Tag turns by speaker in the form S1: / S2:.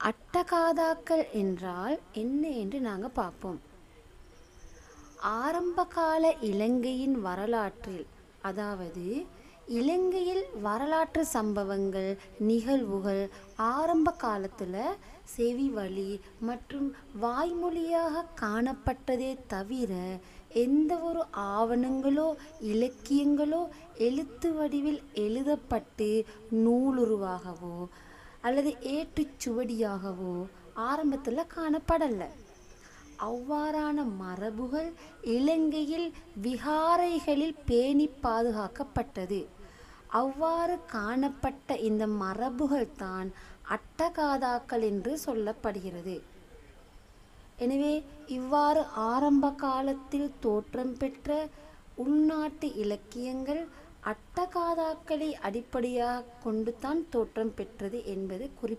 S1: அட்டகாதாக்கள் என்றால் என்ன என்று நாங்கள் பார்ப்போம். ஆரம்பகால இலங்கையின் வரலாற்றில் அதாவது இலங்கையில் வரலாற்று சம்பவங்கள் நிகழ்வுகள் ஆரம்ப காலத்தில் செவி வழி மற்றும் வாய்மொழியாக காணப்பட்டதே தவிர எந்த ஒரு ஆவணங்களோ இலக்கியங்களோ எழுத்து வடிவில் எழுதப்பட்டு நூலுருவாகவோ அல்லது ஏட்டுச்சுவடியாகவோ ஆரம்பத்தில் காணப்படலை. அவ்வாறான மரபுகள் இலங்கையில் விகாரைகளில் பேணி பாதுகாக்கப்பட்டது. அவ்வாறு காணப்பட்ட இந்த மரபுகள் தான் அட்டகாதாக்கள் என்று சொல்லப்படுகிறது. எனவே இவ்வாறு ஆரம்ப காலத்தில் தோற்றம் பெற்ற உள்நாட்டு இலக்கியங்கள் அட்டகாதாக்களை அடிப்படையாக கொண்டுதான் தோற்றம் பெற்றது என்பது குறிப்